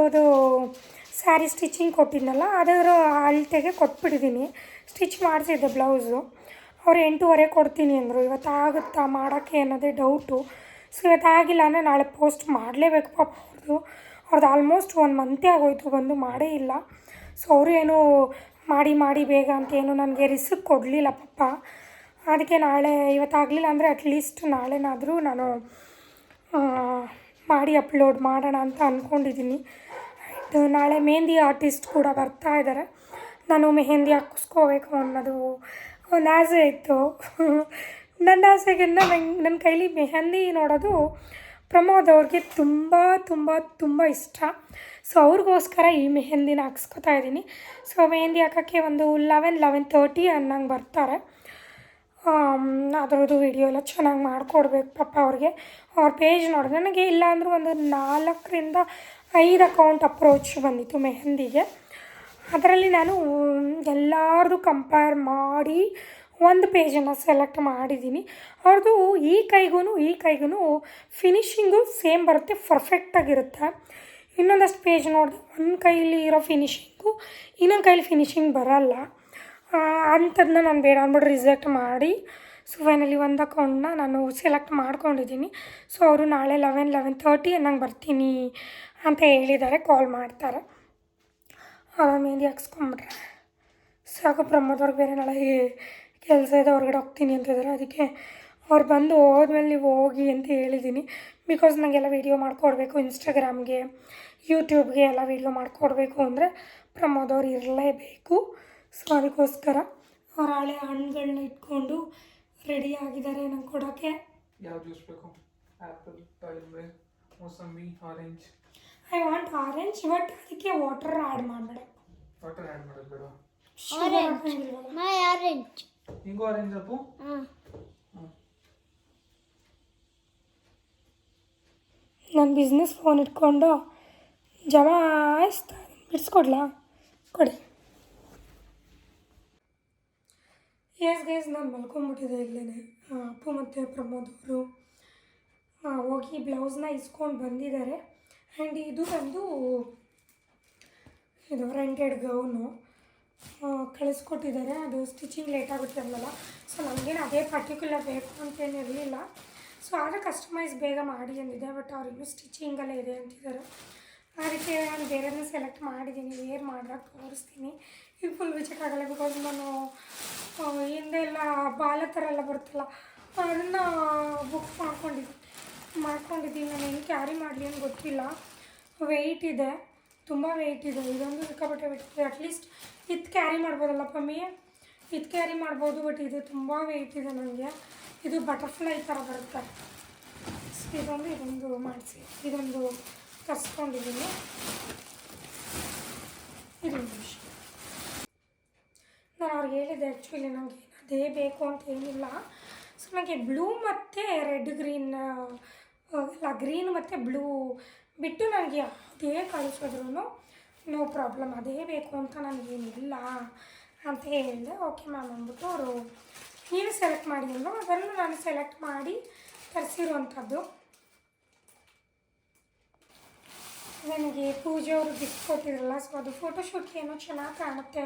S1: ಅದು ಸ್ಯಾರಿ ಸ್ಟಿಚಿಂಗ್ ಕೊಟ್ಟಿದ್ನಲ್ಲ, ಅದರ ಅಳತೆಗೆ ಕೊಟ್ಬಿಟ್ಟಿದ್ದೀನಿ ಸ್ಟಿಚ್ ಮಾಡಿಸಿದ್ದೆ ಬ್ಲೌಸು. ಅವ್ರು ಎಂಟೂವರೆ ಕೊಡ್ತೀನಿ ಅಂದರು. ಇವತ್ತಾಗುತ್ತಾ ಮಾಡೋಕ್ಕೆ ಅನ್ನೋದೇ ಡೌಟು ಸೊ ಇವತ್ತು ಆಗಿಲ್ಲ ಅಂದರೆ ನಾಳೆ ಪೋಸ್ಟ್ ಮಾಡಲೇಬೇಕು ಪಾಪ ಅವ್ರದ್ದು ಅವ್ರದ್ದು ಆಲ್ಮೋಸ್ಟ್ ಒನ್ ಮಂತೇ ಆಗೋಯ್ತು, ಬಂದು ಮಾಡೇ ಇಲ್ಲ. ಸೊ ಅವರು ಏನು ಮಾಡಿ ಮಾಡಿ ಬೇಗ ಅಂತ ಏನು ನನಗೆ ರಿಸ್ಕ್ ಕೊಡಲಿಲ್ಲ ಪಾಪ. ಅದಕ್ಕೆ ನಾಳೆ ಇವತ್ತಾಗಲಿಲ್ಲ ಅಂದರೆ ಅಟ್ಲೀಸ್ಟ್ ನಾಳೆನಾದರೂ ನಾನು ಮಾಡಿ ಅಪ್ಲೋಡ್ ಮಾಡೋಣ ಅಂತ ಅಂದ್ಕೊಂಡಿದ್ದೀನಿ ನಾಳೆ ಮೆಹಂದಿ ಆರ್ಟಿಸ್ಟ್ ಕೂಡ ಬರ್ತಾ ಇದ್ದಾರೆ. ನಾನು ಮೆಹಂದಿ ಹಾಕಿಸ್ಕೋಬೇಕು ಅನ್ನೋದು ಒಂದು ಆಸೆ ಇತ್ತು. ನನ್ನ ಆಸೆಗಿಂತ ನಂಗೆ ನನ್ನ ಕೈಲಿ ಮೆಹಂದಿ ನೋಡೋದು ಪ್ರಮೋದ್ ಅವ್ರಿಗೆ ತುಂಬ ತುಂಬ ತುಂಬ ಇಷ್ಟ. ಸೊ ಅವ್ರಿಗೋಸ್ಕರ ಈ ಮೆಹಂದಿನ ಹಾಕ್ಸ್ಕೊತಾ ಇದ್ದೀನಿ. ಸೊ ಮೆಹಂದಿ ಹಾಕೋಕ್ಕೆ ಒಂದು ಲೆವೆನ್ ಲೆವೆನ್ ತರ್ಟಿ ಅನ್ನಂಗೆ ಬರ್ತಾರೆ. ಅದರದ್ದು ವಿಡಿಯೋ ಎಲ್ಲ ಚೆನ್ನಾಗಿ ಮಾಡಿಕೊಡ್ಬೇಕು ಪಾಪ ಅವ್ರಿಗೆ. ಅವ್ರ ಪೇಜ್ ನೋಡಿದ್ರೆ ನನಗೆ ಇಲ್ಲ ಅಂದರೂ ಒಂದು ನಾಲ್ಕರಿಂದ ಐದು ಅಕೌಂಟ್ ಅಪ್ರೋಚ್ ಬಂದಿತ್ತು ಮೆಹಂದಿಗೆ. ಅದರಲ್ಲಿ ನಾನು ಎಲ್ಲರದು ಕಂಪೇರ್ ಮಾಡಿ ಒಂದು ಪೇಜನ್ನು ಸೆಲೆಕ್ಟ್ ಮಾಡಿದ್ದೀನಿ. ಅವ್ರದ್ದು ಈ ಕೈಗೂ ಈ ಕೈಗೂ ಫಿನಿಷಿಂಗು ಸೇಮ್ ಬರುತ್ತೆ ಪರ್ಫೆಕ್ಟಾಗಿರುತ್ತೆ ಇನ್ನೊಂದಷ್ಟು ಪೇಜ್ ನೋಡಿದೆ ಒಂದು ಕೈಲಿ ಇರೋ ಫಿನಿಷಿಂಗು ಇನ್ನೊಂದು ಕೈಲಿ ಫಿನಿಶಿಂಗ್ ಬರಲ್ಲ. ಅಂಥದ್ದನ್ನ ನಾನು ಬೇಡ ಅಂದ್ಬಿಟ್ಟು ರಿಜೆಕ್ಟ್ ಮಾಡಿ. ಸೊ ಫೈನಲಿ ಒಂದು ಅಕೌಂಟ್ನ ನಾನು ಸೆಲೆಕ್ಟ್ ಮಾಡ್ಕೊಂಡಿದ್ದೀನಿ ಸೊ ಅವರು ನಾಳೆ ಲೆವೆನ್ ಲೆವೆನ್ ತರ್ಟಿ ನಂಗೆ ಬರ್ತೀನಿ ಅಂತ ಹೇಳಿದ್ದಾರೆ ಕಾಲ್ ಮಾಡ್ತಾರೆ. ಮೆಹಂದಿ ಹಾಕ್ಸ್ಕೊಂಬಿಟ್ರೆ. ಸಾಕು ಪ್ರಮೋದವ್ರಿಗೆ ಬೇರೆ ನಾಳೆ ಕೆಲಸ ಇದೆ, ಹೊರಗಡೆ ಹೋಗ್ತೀನಿ ಅಂತಿದ್ದಾರೆ ಅದಕ್ಕೆ ಅವ್ರು ಬಂದು ಹೋದ್ಮೇಲೆ ನೀವು ಹೋಗಿ ಅಂತ ಹೇಳಿದ್ದೀನಿ ಬಿಕಾಸ್ ನನಗೆಲ್ಲ ವೀಡಿಯೋ ಮಾಡಿಕೊಡ್ಬೇಕು ಇನ್ಸ್ಟಾಗ್ರಾಮ್ಗೆ ಯೂಟ್ಯೂಬ್ಗೆ ಎಲ್ಲ ವೀಡಿಯೋ ಮಾಡಿಕೊಡ್ಬೇಕು ಅಂದರೆ ಪ್ರಮೋದ್ ಅವ್ರು ಇರಲೇಬೇಕು. ಸೊ ಅದಕ್ಕೋಸ್ಕರ ಅವ್ರ ಹಳೆ ಹಣ್ಣುಗಳನ್ನ ಇಟ್ಕೊಂಡು ರೆಡಿ ಆಗಿದ್ದಾರೆ ನಂಗೆ ಕೊಡೋಕ್ಕೆ
S2: ಯಾವ ಜ್ಯೂಸ್ ಬೇಕು? ಆ್ಯಪಲ್ ದಾಳಿಂಬೆ ಮೋಸಂಬಿ orange
S1: I want orange but ಅದಕ್ಕೆ ವಾಟರ್ ಆ್ಯಡ್ ಮಾಡಬೇಡ.
S2: ವಾಟರ್ ಆ್ಯಡ್ ಮಾಡೋದು ಬೇಡ.
S3: My orange.
S2: ಹಿಂಗೂ ಆರೆಂಜ್ ಅಪ್ಪು?
S3: Uh,
S1: ನನ್ನ ಬಿಸ್ನೆಸ್ ಫೋನ್ ಇಟ್ಕೊಂಡು ಜಮಾಯಿಸ್ತಾ ಬಿಡಿಸ್ಕೊಡ್ಲಾ? ಕೊಡಿ. ಎಸ್ ಗೈಸ್ ನಾನು ಮಲ್ಕೊಂಬಿಟ್ಟಿದ್ದೆ ಇಲ್ಲೇ ಅಪ್ಪು ಮತ್ತು ಪ್ರಮೋದ್ ಅವರು ಹೋಗಿ ಬ್ಲೌಸ್ನ ಇಸ್ಕೊಂಡು ಬಂದಿದ್ದಾರೆ. ಆ್ಯಂಡ್ ಇದು ಬಂದು ಇದು ರೆಂಟೆಡ್ ಗೌನು ಕಳಿಸ್ಕೊಟ್ಟಿದ್ದಾರೆ. ಅದು ಸ್ಟಿಚಿಂಗ್ ಲೇಟ್ ಆಗುತ್ತೆ ಅನ್ನಲ್ಲ ಸೊ ನನಗೇನು ಅದೇ ಪರ್ಟಿಕ್ಯುಲರ್ ಬೇಕು ಅಂತೇನು ಇರಲಿಲ್ಲ. ಸೊ ಆದರೆ ಕಸ್ಟಮೈಸ್ ಬೇಗ ಮಾಡಿ ಅಂದಿದೆ ಬಟ್ ಅವ್ರಿಗೂ ಸ್ಟಿಚಿಂಗಲ್ಲೇ ಇದೆ ಅಂತಿದ್ದಾರೆ. ಆ ರೀತಿ ನಾನು ಬೇರೆನೇ ಸೆಲೆಕ್ಟ್ ಮಾಡಿದ್ದೀನಿ ವೇರ್ ಮಾಡಿದಾಗ ತೋರಿಸ್ತೀನಿ. ಈಗ ಫುಲ್ ಆಗಲ್ಲ ಬಿಕಾಸ್ ನಾನು ಹಿಂದೆ ಎಲ್ಲ ಬಾಲ ಥರ ಎಲ್ಲ ಬರುತ್ತಲ್ಲ ಅದನ್ನು ಬುಕ್ ಮಾಡ್ಕೊಂಡಿದ್ದೀನಿ ಮಾಡ್ಕೊಂಡಿದ್ದೀನಿ. ನಾನು ಹೆಂಗೆ ಕ್ಯಾರಿ ಮಾಡಲಿ ಅಂತ ಗೊತ್ತಿಲ್ಲ. ವೆಯ್ಟ್ ಇದೆ, ತುಂಬ ವೆಯ್ಟ್ ಇದೆ. ಇದೊಂದು ಸಿಕ್ಕಾಪಟ್ಟೆ ವೆಯ್ಟ್ ಇದೆ. ಅಟ್ಲೀಸ್ಟ್ ಇದು ಕ್ಯಾರಿ ಮಾಡ್ಬೋದಲ್ಲ ಪಮ್ಮಿ? ಇದು ಕ್ಯಾರಿ ಮಾಡ್ಬೋದು ಬಟ್ ಇದು ತುಂಬ ವೆಯ್ಟ್ ಇದೆ ನನಗೆ ಇದು ಬಟರ್ಫ್ಲೈ ಥರ ಬರುತ್ತೆ. ಇದೊಂದು ಇದೊಂದು ಮಾಡಿಸಿ. ಇದೊಂದು ಕಸ್ಕೊಂಡಿದ್ದೀನಿ. ಇದೊಂದು ವಿಷಯ. ನಾನು ಅವ್ರಿಗೆ ಹೇಳಿದ್ದೆ ಆ್ಯಕ್ಚುಲಿ ನನಗೆ ಅದೇ ಬೇಕು ಅಂತ ಏನಿಲ್ಲ ಸೊ ನನಗೆ ಬ್ಲೂ ಮತ್ತು ರೆಡ್ ಗ್ರೀನ್ ಅಲ್ಲ ಗ್ರೀನ್ ಮತ್ತು ಬ್ಲೂ ಬಿಟ್ಟು ನನಗೆ ಅದೇ ಕಳಿಸಿದ್ರು ನೋ ಪ್ರಾಬ್ಲಮ್ ಅದೇ ಬೇಕು ಅಂತ ನನಗೇನಿಲ್ಲ ಅಂತ ಹೇಳಿದೆ. ಓಕೆ ಮ್ಯಾಮ್ ಅಂದ್ಬಿಟ್ಟು ಅವರು ನೀವು ಸೆಲೆಕ್ಟ್ ಮಾಡಿದ್ರು ಅದನ್ನು ನಾನು ಸೆಲೆಕ್ಟ್ ಮಾಡಿ ತರಿಸಿರುವಂಥದ್ದು. ನನಗೆ ಪೂಜೆ ಅವರು ಗಿಫ್ಟ್ ಕೊಟ್ಟಿದ್ರಲ್ಲ ಸೊ ಅದು ಫೋಟೋಶೂಟ್ಗೆ ಏನೋ ಚೆನ್ನಾಗಿ ಕಾಣುತ್ತೆ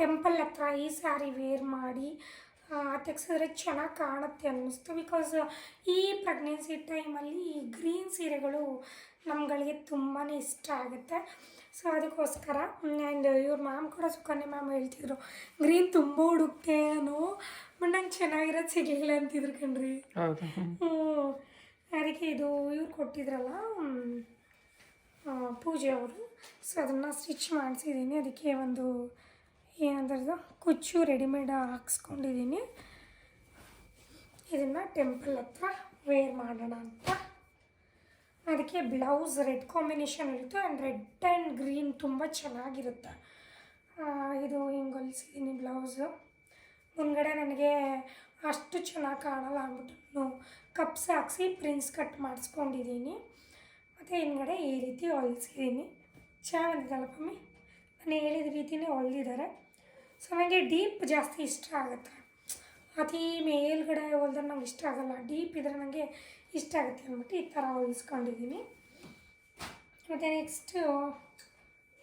S1: ಟೆಂಪಲ್ ಹತ್ರ ಈ ಸ್ಯಾರಿ ವೇರ್ ಮಾಡಿ ತೆಗ್ಸಿದ್ರೆ ಚೆನ್ನಾಗಿ ಕಾಣುತ್ತೆ ಅನ್ನಿಸ್ತು. ಬಿಕಾಸ್ ಈ ಪ್ರೆಗ್ನೆನ್ಸಿ ಟೈಮಲ್ಲಿ ಈ ಗ್ರೀನ್ ಸೀರೆಗಳು ನಮ್ಗಳಿಗೆ ತುಂಬಾ ಇಷ್ಟ ಆಗುತ್ತೆ. ಸೊ ಅದಕ್ಕೋಸ್ಕರ ಆ್ಯಂಡ್ ಇವ್ರ ಮ್ಯಾಮ್ ಕೂಡ ಸುಕನ್ಯ ಮ್ಯಾಮ್ ಹೇಳ್ತಿದ್ರು ಗ್ರೀನ್ ತುಂಬ ಹುಡುಕ್ತೆ ನಾನು ಬಟ್ ನಂಗೆ ಚೆನ್ನಾಗಿರೋದು ಸಿಗಲಿಲ್ಲ ಅಂತಿದ್ರು ಕಣ್ರಿ. ಹ್ಞೂ ಅದಕ್ಕೆ ಇದು ಇವ್ರು ಕೊಟ್ಟಿದ್ರಲ್ಲ ಪೂಜೆ ಅವರು. ಸೊ ಅದನ್ನು ಸ್ಟಿಚ್ ಮಾಡಿಸಿದ್ದೀನಿ ಅದಕ್ಕೆ ಒಂದು ಏನಂದ್ರದ್ದು ಕುಚ್ಚು ರೆಡಿಮೇಡ್ ಹಾಕ್ಸ್ಕೊಂಡಿದ್ದೀನಿ ಇದನ್ನು ಟೆಂಪಲ್ ಹತ್ರ ವೇರ್ ಮಾಡೋಣ ಅಂತ. ಅದಕ್ಕೆ ಬ್ಲೌಸ್ ರೆಡ್ ಕಾಂಬಿನೇಷನ್ ಇರುತ್ತೆ ಆ್ಯಂಡ್ ರೆಡ್ ಆ್ಯಂಡ್ ಗ್ರೀನ್ ತುಂಬ ಚೆನ್ನಾಗಿರುತ್ತೆ. ಇದು ಹಿಂಗೆ ಹೊಲಿಸಿದ್ದೀನಿ ಬ್ಲೌಸು ಮುಂದ್ಗಡೆ ನನಗೆ ಅಷ್ಟು ಚೆನ್ನಾಗಿ ಕಾಣಲ್ಲ ಅಂದ್ಬಿಟ್ಟು ಕಪ್ಸ್ ಹಾಕ್ಸಿ ಪ್ರಿನ್ಸ್ ಕಟ್ ಮಾಡಿಸ್ಕೊಂಡಿದ್ದೀನಿ ಮತ್ತು ಹಿಂದ್ಗಡೆ ಈ ರೀತಿ ಹೊಲಿಸಿದ್ದೀನಿ ಚೆನ್ನಾಗಿ ಬಂದಿದ್ದಲ್ಲ ಮಮ್ಮಿ ನಾನು ಹೇಳಿದ ರೀತಿಯೇ ಹೊಲ್ದಿದ್ದಾರೆ. ಸೊ ನನಗೆ ಡೀಪ್ ಜಾಸ್ತಿ ಇಷ್ಟ ಆಗುತ್ತೆ. ಅತಿ ಮೇಲ್ಗಡೆ ಹೋದ್ರೆ ನಂಗೆ ಇಷ್ಟ ಆಗಲ್ಲ. ಡೀಪ್ ಇದ್ರೆ ನನಗೆ ಇಷ್ಟ ಆಗುತ್ತೆ ಅಂದ್ಬಿಟ್ಟು ಈ ಥರ ಹೊಲಿಸ್ಕೊಂಡಿದ್ದೀನಿ ಮತ್ತು ನೆಕ್ಸ್ಟು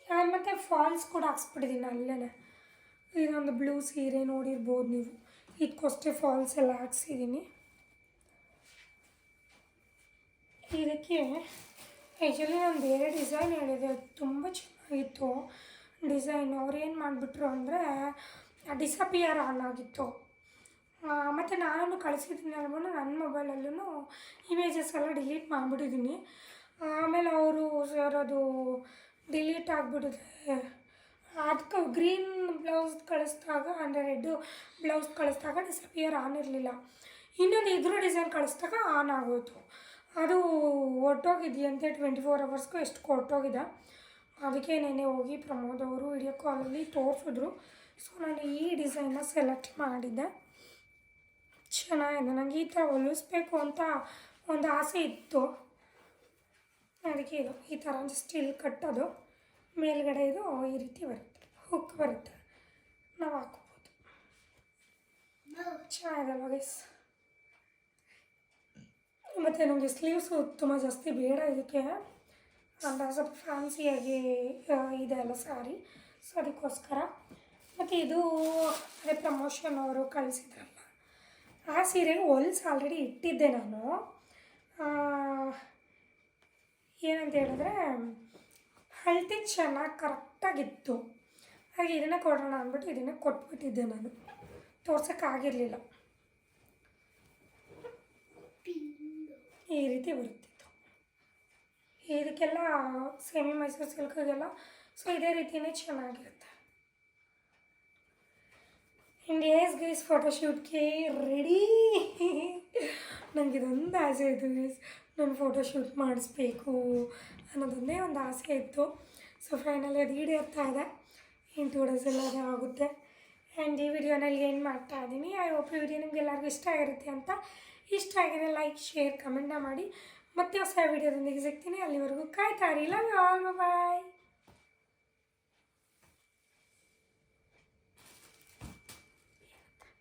S1: ನಾನು ಮತ್ತು ಫಾಲ್ಸ್ ಕೂಡ ಹಾಕ್ಸ್ಬಿಟ್ಟಿದ್ದೀನಿ ಅಲ್ಲೇ ಇದೊಂದು ಬ್ಲೂ ಸೀರೆ ನೋಡಿರ್ಬೋದು ನೀವು. ಇದಕ್ಕೋಷ್ಟೇ ಫಾಲ್ಸ್ ಎಲ್ಲ ಹಾಕ್ಸಿದ್ದೀನಿ ಇದಕ್ಕೆ ಆ್ಯಕ್ಚುಲಿ ನಾನು ಬೇರೆ ಡಿಸೈನ್ ಹೇಳಿದೆ. ಅದು ತುಂಬ ಚೆನ್ನಾಗಿತ್ತು. ಡಿಸೈನ್ ಅವ್ರು ಏನು ಮಾಡಿಬಿಟ್ರು ಅಂದರೆ ಡಿಸಪಿಯರ್ ಆಗಿತ್ತು. ಮತ್ತು ನಾನು ಕಳಿಸಿದ್ದೀನಿ ನನ್ನ ಮೊಬೈಲಲ್ಲೂ ಇಮೇಜಸ್ ಎಲ್ಲ ಡಿಲೀಟ್ ಮಾಡಿಬಿಟ್ಟಿದ್ದೀನಿ ಆಮೇಲೆ ಅವರು ಸರ್ ಅದು ಡಿಲೀಟ್ ಆಗಿಬಿಟ್ಟಿದೆ ಅದಕ್ಕೆ ಗ್ರೀನ್ ಬ್ಲೌಸ್ ಕಳಿಸ್ದಾಗ ಅಂದರೆ ರೆಡ್ಡು ಬ್ಲೌಸ್ ಕಳಿಸ್ದಾಗ ಡಿಸಪಿಯರ್ ಆನ್ ಇರಲಿಲ್ಲ. ಇನ್ನೊಂದು ಇದ್ರ ಡಿಸೈನ್ ಕಳಿಸ್ದಾಗ ಆನ್ ಆಗೋಯಿತು. ಅದು ಹೊರ್ಟೋಗಿದೆಯಂತೆ ಟ್ವೆಂಟಿ ಫೋರ್ ಅವರ್ಸ್ಗೂ ಎಷ್ಟು ಹೊರ್ಟೋಗಿದೆ ಅದಕ್ಕೆ ನೆನೆ ಹೋಗಿ ಪ್ರಮೋದ್ ಅವರು ವಿಡಿಯೋ ಕಾಲಲ್ಲಿ ತೋರಿಸಿದ್ರು. ಸೊ ನಾನು ಈ ಡಿಸೈನ್ನ ಸೆಲೆಕ್ಟ್ ಮಾಡಿದ್ದೆ. ಚೆನ್ನಾಗಿದೆ. ನನಗೆ ಈ ಥರ ಹೊಲಿಸ್ಬೇಕು ಅಂತ ಒಂದು ಆಸೆ ಇತ್ತು. ಅದಕ್ಕೆ ಇದು, ಈ ಥರ ಸ್ಟಿಲ್ ಕಟ್ಟೋದು. ಮೇಲ್ಗಡೆ ಇದು ಈ ರೀತಿ ಬರುತ್ತೆ. ಹುಕ್ ಬರುತ್ತೆ. ನಾವು ಹಾಕೋಬೋದು. ಚೆನ್ನಾಗಿದೆ ಗೈಸ್ ಮತ್ತು ನಮಗೆ ಸ್ಲೀವ್ಸು ತುಂಬ ಜಾಸ್ತಿ ಬೇಡ ಇದಕ್ಕೆ. ಅಂದರೆ ಸ್ವಲ್ಪ ಫ್ಯಾನ್ಸಿಯಾಗಿ ಇದೆ ಅಲ್ಲ ಸ್ಯಾರಿ ಸೊ ಅದಕ್ಕೋಸ್ಕರ. ಮತ್ತು ಇದು ಅದೇ ಪ್ರಮೋಷನ್ ಅವರು ಕಳಿಸಿದ್ರಲ್ಲ. ಆ ಸೀರೆ ಹೊಲ್ಸ್ ಆಲ್ರೆಡಿ ಇಟ್ಟಿದ್ದೆ ನಾನು. ಏನಂತ ಹೇಳಿದ್ರೆ ಹಳ್ತಿ ಚೆನ್ನಾಗಿ ಕರೆಕ್ಟಾಗಿತ್ತು ಹಾಗೆ ಇದನ್ನೇ ಕೊಡೋಣ ಅಂದ್ಬಿಟ್ಟು ಇದನ್ನೇ ಕೊಟ್ಬಿಟ್ಟಿದ್ದೆ ನಾನು. ತೋರ್ಸೋಕ್ಕಾಗಿರಲಿಲ್ಲ ಈ ರೀತಿ ಬರುತ್ತಿತ್ತು ಇದಕ್ಕೆಲ್ಲ ಸೆಮಿ ಮೈಸೂರು ಸಿಲ್ಕ್ಗೆಲ್ಲ ಸೊ ಇದೇ ರೀತಿಯೇ ಚೆನ್ನಾಗಿರುತ್ತೆ. ಆ್ಯಂಡ್ ಇಂಡಿಯಾಸ್ ಗೈಸ್ ಫೋಟೋಶೂಟ್ಗೆ ರೆಡಿ ನನಗೆ ಇದೊಂದು ಆಸೆ ಇತ್ತು ಗೈಸ್ ನಾನು ಫೋಟೋಶೂಟ್ ಮಾಡಿಸ್ಬೇಕು ಅನ್ನೋದೊಂದೇ ಒಂದು ಆಸೆ ಇತ್ತು. ಸೊ ಫೈನಲಿ ಅದು ಈಡೇರ್ತಾ ಇದೆ. ಇನ್ನು ಟೂ ಡೇಸಲ್ಲಿ ಆಗುತ್ತೆ. ಆ್ಯಂಡ್ ಈ ವಿಡಿಯೋನಲ್ಲಿ ಏನು ಮಾಡ್ತಾ ಇದ್ದೀನಿ ಐ ಹೋಪ್ ಈ ವಿಡಿಯೋ ನಿಮ್ಗೆ ಎಲ್ಲರಿಗೂ ಇಷ್ಟ ಆಗಿರುತ್ತೆ ಅಂತ. ಇಷ್ಟ ಆಗಿದೆ ಲೈಕ್ ಶೇರ್ ಕಮೆಂಟ್ನ ಮಾಡಿ. ಮತ್ತೆ ಹೊಸ ವಿಡಿಯೋದೊಂದಿಗೆ ಸಿಗ್ತೀನಿ. ಅಲ್ಲಿವರೆಗೂ ಕಾಯ್ತಾ ಇರಿ. Love all bye